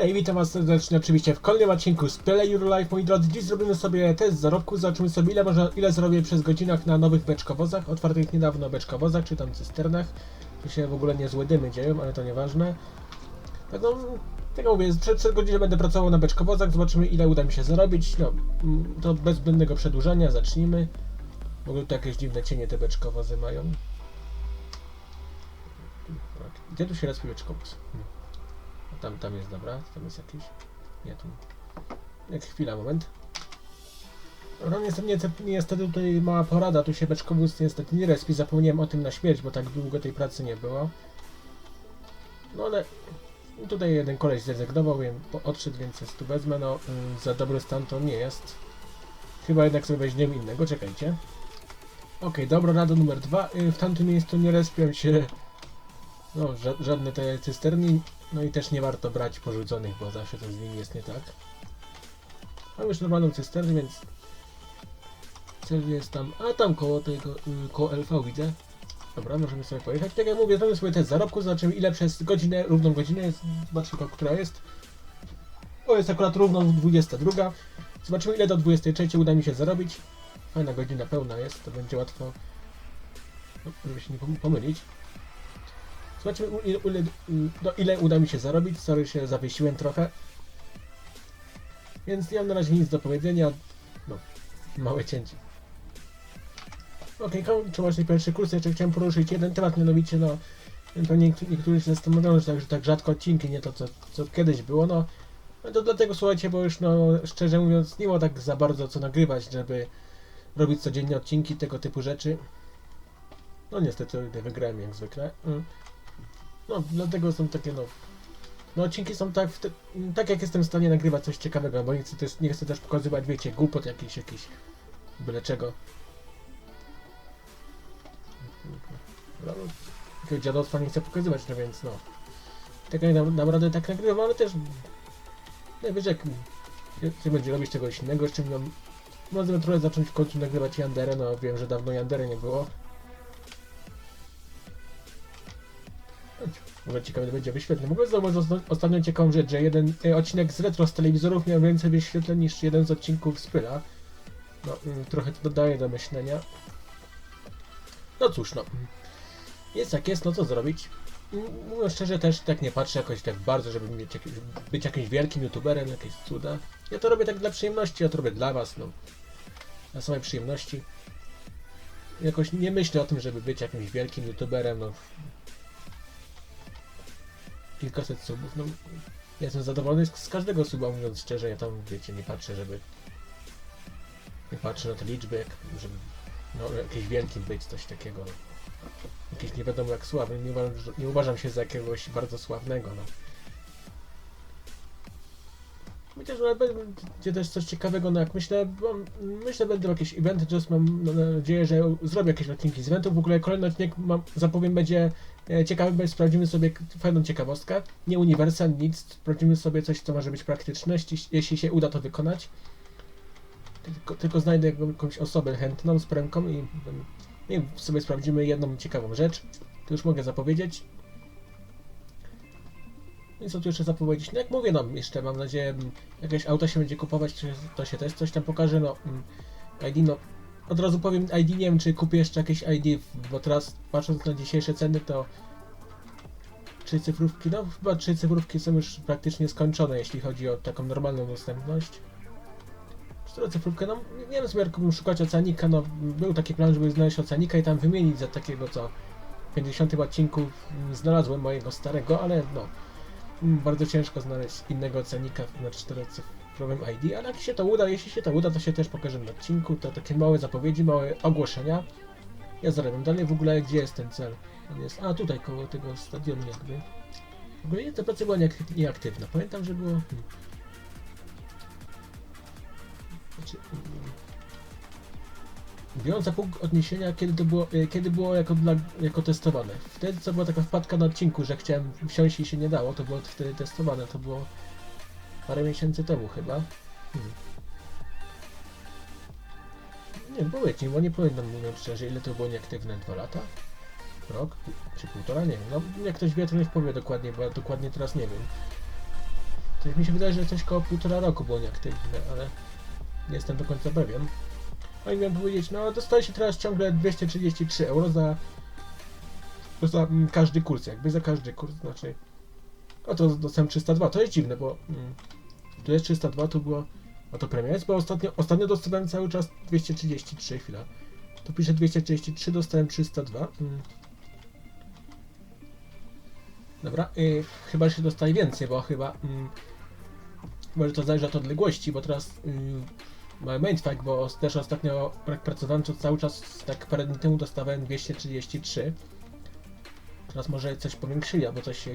Hej, witam was serdecznie oczywiście w kolejnym odcinku z Play Your Life, moi drodzy. Dziś zrobimy sobie test zarobku, zobaczymy sobie ile można, ile zrobię przez godzinach na nowych beczkowozach, otwartych niedawno beczkowozach, czy tam cysternach. Tu się w ogóle nie złe dymy dzieją, ale to nieważne. Tak no, tak jak mówię, przed, przed godzinę będę pracował na beczkowozach, zobaczymy ile uda mi się zarobić. No, mm, to bez zbędnego przedłużania, zacznijmy. W ogóle tu jakieś dziwne cienie te beczkowozy mają. Gdzie tu się rozpije beczkowóz? Hmm. Tam, tam jest, dobra, tam jest jakiś. Nie, tu. Jak chwila, moment. No niestety, niestety, niestety tutaj mała porada, tu się beczkowóz niestety nie respi, zapomniałem o tym na śmierć, bo tak długo tej pracy nie było. No ale tutaj jeden koleś zrezygnował, po- odszedł, więc jest tu wezmę, no y, za dobry stan to nie jest. Chyba jednak sobie weźmiemy innego, czekajcie. Okej, dobra, rada numer dwa. Y, w tamtym miejscu nie respią się no, ża żadne te cysterny, no i też nie warto brać porzuconych, bo zawsze coś z nimi jest nie tak. Mam już normalną cysternę, więc cel jest tam, a tam koło tego, y, koło LV widzę. Dobra, możemy sobie pojechać. Tak jak mówię, zrobimy sobie test zarobku, zobaczymy ile przez godzinę, równą godzinę jest, zobaczymy która jest. O, jest akurat równo 22. Zobaczymy ile do 23 uda mi się zarobić. Fajna godzina pełna jest, to będzie łatwo, no, żeby się nie pom- pomylić. Zobaczymy ile, ile, no, ile uda mi się zarobić. Sorry, się zawiesiłem trochę. Więc nie mam na razie nic do powiedzenia. No, małe cięcie. Okej, kończę właśnie pierwszy kurs. Jeszcze chciałem poruszyć jeden temat, mianowicie no pewnie niektórzy, się zastanawiają, że tak, że tak rzadko odcinki, nie to co, co kiedyś było, no. No to dlatego słuchajcie, bo już no szczerze mówiąc nie było tak za bardzo co nagrywać, żeby robić codziennie odcinki tego typu rzeczy. No niestety wygrałem jak zwykle. Mm. No, dlatego są takie, no. No, odcinki są tak, te, tak jak jestem w stanie nagrywać coś ciekawego, bo nie chcę też, nie chcę też pokazywać, wiecie, głupot jakiś, jakiś, byle czego. No, Takiego dziadostwa nie chcę pokazywać, no więc no. Tak jak na- naprawdę tak nagrywam, ale też najwyżej jak się będzie robić czegoś innego, z czym no, możemy trochę zacząć w końcu nagrywać Yanderę, no wiem, że dawno Yandery nie było. W ogóle ciekawe będzie wyświetleń. Mogę zauważyć osta- ostatnio ciekawą rzecz, że jeden e, odcinek z retro z telewizorów miał więcej wyświetleń niż jeden z odcinków z Pyla. No, mm, trochę to dodaje do myślenia. No cóż, no. Jest jak jest, no co zrobić? M- Mówiąc szczerze, też tak nie patrzę jakoś tak bardzo, żeby mieć być jakimś wielkim youtuberem, jakieś cuda. Ja to robię tak dla przyjemności, ja to robię dla was, no. Dla samej przyjemności. Jakoś nie myślę o tym, żeby być jakimś wielkim youtuberem, no kilkaset subów, no ja jestem zadowolony z, każdego suba, mówiąc szczerze, ja tam, wiecie, nie patrzę, żeby nie patrzę na te liczby, jak, żeby no, jakieś wielkim być, coś takiego. Jakiś nie wiadomo jak sławny, nie uważam, nie uważam się za jakiegoś bardzo sławnego, no. Chociaż no, będzie też coś ciekawego, no jak myślę, mam, myślę będą jakieś eventy, just mam no, nadzieję, że zrobię jakieś odcinki z eventów, w ogóle kolejny odcinek mam, zapowiem będzie E, Ciekawy, bo sprawdzimy sobie fajną ciekawostkę. Nie uniwersal, nic. Sprawdzimy sobie coś, co może być praktyczne, jeśli, się uda to wykonać. Tylko, tylko znajdę jaką- jakąś osobę chętną z premką i wiem, sobie sprawdzimy jedną ciekawą rzecz. To już mogę zapowiedzieć. No I co tu jeszcze zapowiedzieć? No jak mówię, no jeszcze mam nadzieję, m, jakieś auto się będzie kupować, to się też coś tam pokaże, no mm, ID, no od razu powiem ID, nie wiem czy kupię jeszcze jakieś ID, bo teraz patrząc na dzisiejsze ceny to trzy cyfrówki, no chyba trzy cyfrówki są już praktycznie skończone, jeśli chodzi o taką normalną dostępność. Cztery cyfrówkę, no nie wiem sobie szukać oceanika, no był taki plan, żeby znaleźć oceanika i tam wymienić za takiego co w 50 odcinku mm, znalazłem mojego starego, ale no mm, bardzo ciężko znaleźć innego oceanika na czterocyfrowym ID, ale jak się to uda, jeśli się to uda, to się też pokażę na odcinku, to takie małe zapowiedzi, małe ogłoszenia. Ja zarabiam dalej w ogóle, gdzie jest ten cel? On jest, a tutaj koło tego stadionu jakby. W ogóle praca była nieak- nieaktywna. Pamiętam, że było... Hmm. Znaczy, mm, biorąc za punkt odniesienia, kiedy to było, e, kiedy było jako, dla, jako testowane. Wtedy co była taka wpadka na odcinku, że chciałem wsiąść i się nie dało, to było wtedy testowane, to było parę miesięcy temu chyba. Hmm. Nie wiem, powiedzcie, bo nie pamiętam mówiąc szczerze, ile to było nieaktywne, dwa lata? Rok? Czy półtora? Nie wiem. No, jak ktoś wie, to niech powie dokładnie, bo ja dokładnie teraz nie wiem. Coś mi się wydaje, że coś koło półtora roku było nieaktywne, ale nie jestem do końca pewien. No i miałem powiedzieć, no dostaje się teraz ciągle 233 euro za, za mm, każdy kurs, jakby za każdy kurs, znaczy no to dostałem 302, to jest dziwne, bo mm, tu jest 302, tu było, a to premia jest, bo ostatnio, ostatnio dostawałem cały czas 233, chwila. Tu pisze 233, dostałem 302. Mm. Dobra, y, chyba się dostaje więcej, bo chyba mm, może to zależy od odległości, bo teraz y, mindfuck, bo też ostatnio pracowałem, cały czas tak parę dni temu dostawałem 233. Teraz może coś powiększyli, albo coś się,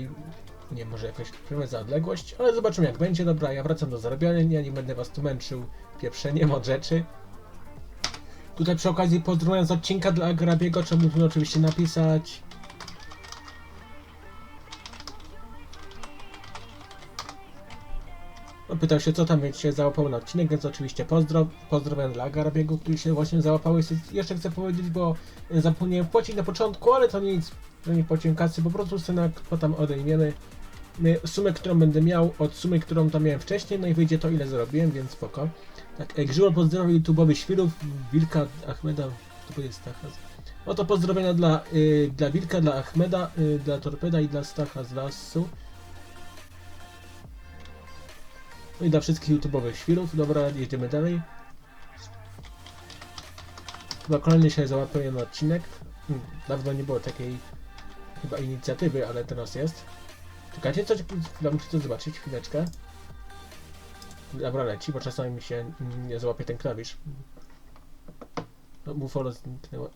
nie może jakaś premia za odległość, ale zobaczymy jak będzie. Dobra, ja wracam do zarabiania, nie będę was tu męczył pieprzeniem od rzeczy. Tutaj przy okazji pozdrowienia z odcinka dla Grabiego, trzeba mu oczywiście napisać. Pytał się, co tam więc się załapało na odcinek, więc oczywiście pozdro, pozdrowienia dla Garabiego, który się właśnie załapał. Jeszcze- chcę powiedzieć, bo zapomniałem płacić na początku, ale to nic, że nie płaciłem kasy, po prostu synek potem odejmiemy y, sumę, którą będę miał od sumy, którą tam miałem wcześniej, no i wyjdzie to, ile zarobiłem, więc spoko. Tak, e, Grzywol pozdrowił YouTube'owych świrów, Wilka, Ahmeda, to jest Stacha. No to pozdrowienia dla, y, dla Wilka, dla Ahmeda, y, dla Torpeda i dla Stacha z lasu. No i dla wszystkich YouTube'owych świrów. Dobra, jedziemy dalej. Chyba kolejny się załapuje na odcinek. Hmm, Dawno nie było takiej chyba inicjatywy, ale teraz jest. Czekajcie, coś, chwilę muszę to zobaczyć, chwileczkę. Dobra, leci, bo czasami mi się nie załapie ten klawisz. No, Buffalo zniknęło.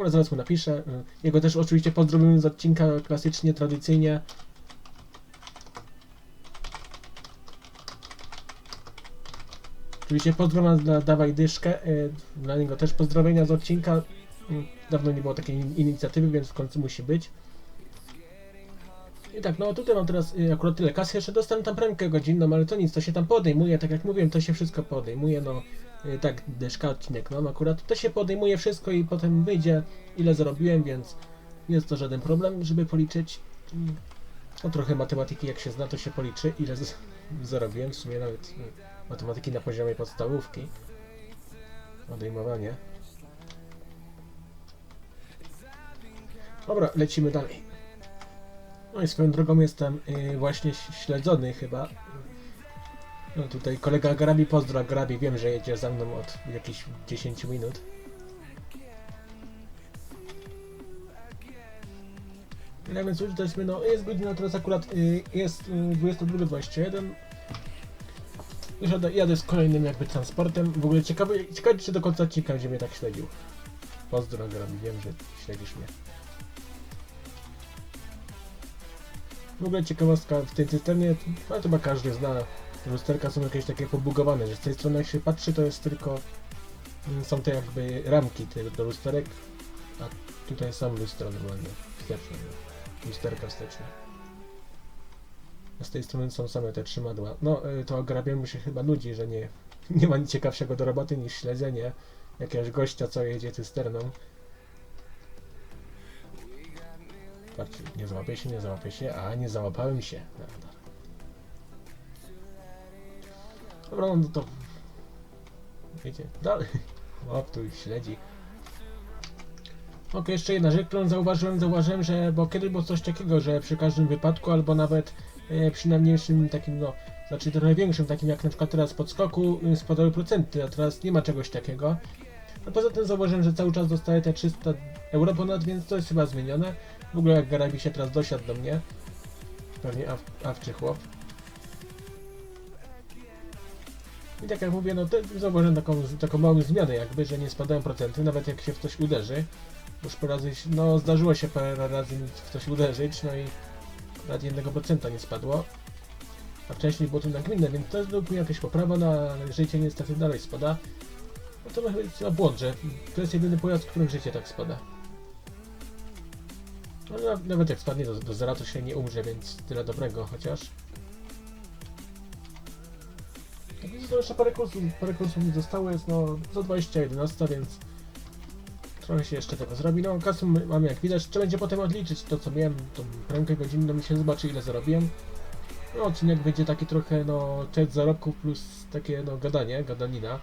Ale zaraz mu napiszę. Jego też oczywiście pozdrowimy z odcinka klasycznie, tradycyjnie. Oczywiście pozdrowienia dla Dawaj Dyszkę. y, Dla niego też pozdrowienia z odcinka. Mm, Dawno nie było takiej in- inicjatywy, więc w końcu musi być. I tak, no tutaj mam teraz y, akurat tyle kasy, jeszcze dostałem tam premkę godzinną, ale to nic, to się tam podejmuje, tak jak mówiłem, to się wszystko podejmuje, no y, tak, deszka odcinek mam akurat, to się podejmuje wszystko i potem wyjdzie ile zarobiłem, więc nie jest to żaden problem, żeby policzyć. Mm, No trochę matematyki jak się zna, to się policzy, ile zarobiłem, w sumie nawet y, matematyki na poziomie podstawówki. Odejmowanie. Dobra, lecimy dalej. No i swoją drogą jestem y, właśnie śledzony chyba. No tutaj kolega Grabi, pozdro Grabi, wiem, że jedzie za mną od jakichś 10 minut. Ja więc już jesteśmy, no jest godzina teraz akurat, y, jest y, 22.21. Jadę, z kolejnym jakby transportem. W ogóle ciekawy, ciekawy czy do końca odcinka będzie mnie tak śledził. Pozdro Grabi, wiem, że śledzisz mnie. W ogóle ciekawostka w tej cysternie, ale chyba każdy zna, lusterka są jakieś takie pobugowane, że z tej strony jak się patrzy to jest tylko, mm, są te jakby ramki do lusterek, a tutaj sam lustro normalnie, wsteczne, lusterka wsteczne. A z tej strony są same te trzymadła. No, y, to grabiemu się chyba nudzi, że nie, nie ma nic ciekawszego do roboty niż śledzenie jakiegoś gościa, co jedzie cysterną. Patrzcie, nie załapie się, nie załapie się, a nie załapałem się. Dobra, no to... Wiecie, dalej. O, tu ich śledzi. Ok, jeszcze jedna rzecz, którą zauważyłem, zauważyłem, że, bo kiedyś było coś takiego, że przy każdym wypadku, albo nawet e, przy najmniejszym takim, no, znaczy trochę większym, takim jak na przykład teraz podskoku, y, spadały procenty, a teraz nie ma czegoś takiego. A poza tym zauważyłem, że cały czas dostaję te 300 euro ponad, więc to jest chyba zmienione. W ogóle jak Garabi się teraz dosiadł do mnie. Pewnie aw, awczy chłop. I tak jak mówię, no to zauważyłem taką, taką małą zmianę jakby, że nie spadają procenty, nawet jak się w coś uderzy. Już parę razy, no zdarzyło się parę razy w coś uderzyć, no i nawet jednego procenta nie spadło. A wcześniej było to nagminne, więc to jest według jakaś poprawa, no ale życie niestety dalej spada. No to chyba błąd, że to jest jedyny pojazd, w którym życie tak spada. No, na- nawet jak spadnie do, do zera, to się nie umrze, więc tyle dobrego, chociaż. Więc to jeszcze parę kursów, parę kursów mi zostało, jest no za 20 11, więc trochę się jeszcze tego zrobi. No kasę m- mamy jak widać, trzeba będzie potem odliczyć to co miałem, tą prędkość godzinną mi się zobaczy ile zarobiłem. No, odcinek będzie taki trochę, no, część zarobków plus takie, no, gadanie, gadanina.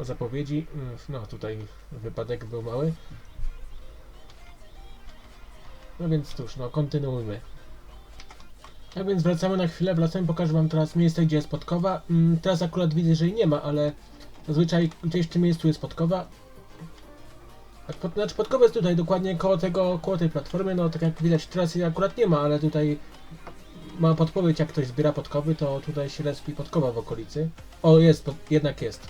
Zapowiedzi. Mm, No, tutaj wypadek był mały. No więc cóż, no, kontynuujmy. Tak więc wracamy na chwilę, wracamy, pokażę wam teraz miejsce, gdzie jest podkowa. Mm, teraz akurat widzę, że jej nie ma, ale zazwyczaj gdzieś w tym miejscu jest podkowa. Tak, pod, znaczy podkowa jest tutaj dokładnie koło tego, koło tej platformy, no tak jak widać teraz jej akurat nie ma, ale tutaj ma podpowiedź, jak ktoś zbiera podkowy, to tutaj się respi podkowa w okolicy. O, jest, pod, jednak jest.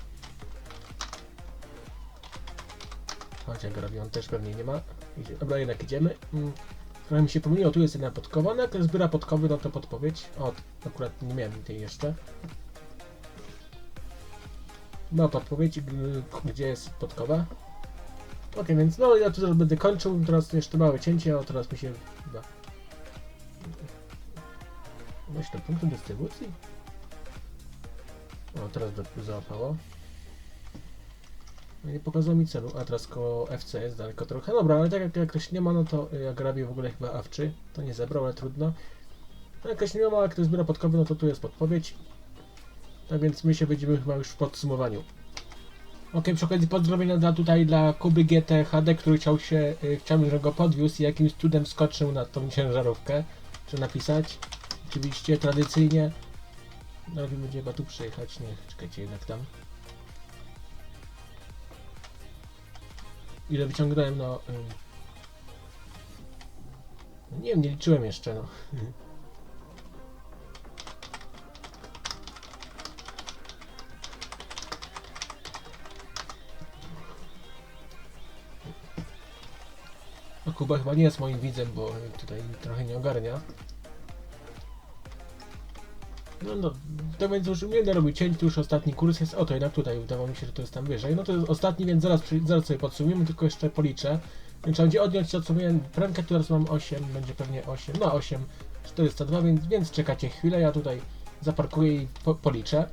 Chodź, jak robi, on też pewnie nie ma. Dobra, jednak idziemy. Mm. Trochę mi się pomyliło, tu jest jedna podkowa, no jak zbiera podkowy, no to podpowiedź. O, akurat nie miałem tej jeszcze. Ma podpowiedź, g- gdzie jest podkowa. Ok, więc no ja tu zaraz będę kończył, teraz jeszcze małe cięcie, o teraz mi się chyba... Weź do punktu dystrybucji. O, teraz do, załapało. No nie pokazało mi celu, a teraz koło FC jest daleko trochę. Dobra, ale tak jak jakoś nie ma, no to y, jak robię w ogóle chyba awczy, to nie zebrał, ale trudno. No jakoś nie ma, jak ktoś zbiera podkowy, no to tu jest podpowiedź. Tak więc my się będziemy chyba już w podsumowaniu. Ok, przy okazji pozdrowienia dla tutaj dla Kuby GT HD, który chciał się, y, chciałbym, żeby go podwiózł i jakimś cudem skoczył na tą ciężarówkę. Czy napisać? Oczywiście, tradycyjnie. No, jak będzie chyba tu przyjechać, nie, czekajcie jednak tam. Ile wyciągnąłem, no... ym. no nie wiem, nie liczyłem jeszcze. No Kuba chyba nie jest moim widzem, bo tutaj trochę nie ogarnia. No, no, to więc już nie będę robił cięć, to już ostatni kurs jest, o to jednak tutaj, wydawało mi się, że to jest tam wyżej. No to jest ostatni, więc zaraz, zaraz sobie podsumujemy, tylko jeszcze policzę. Więc trzeba będzie odjąć, co odsumuję premkę, teraz mam 8, będzie pewnie 8, no 8, 402, więc, więc czekacie chwilę, ja tutaj zaparkuję i po, policzę.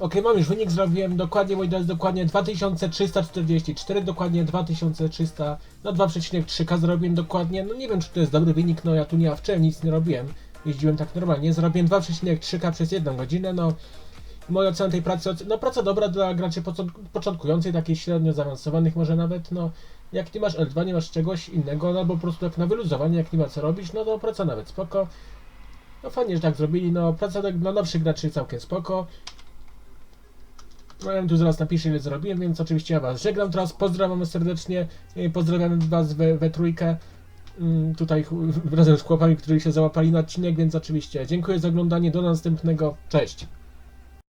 Ok, mam już wynik, zrobiłem dokładnie, moi drodzy, dokładnie 2344, dokładnie 2300, no 2,3k zrobiłem dokładnie, no nie wiem czy to jest dobry wynik, no ja tu nie awczyłem, nic nie robiłem, jeździłem tak normalnie, zrobiłem 2,3k przez 1 godzinę, no moja ocena tej pracy, no praca dobra dla graczy począt- początkujących, takich średnio zaawansowanych może nawet, no jak nie masz L2, nie masz czegoś innego, no albo po prostu tak na wyluzowanie, jak nie ma co robić, no to praca nawet spoko. No fajnie, że tak zrobili, no praca tak dla nowszych graczy całkiem spoko. No ja tu zaraz napiszę ile zrobiłem, więc oczywiście ja was żegnam teraz, pozdrawiam serdecznie, pozdrawiam was we, we trójkę. Mm, Tutaj razem z chłopami, którzy się załapali na odcinek, więc oczywiście dziękuję za oglądanie, do następnego, cześć!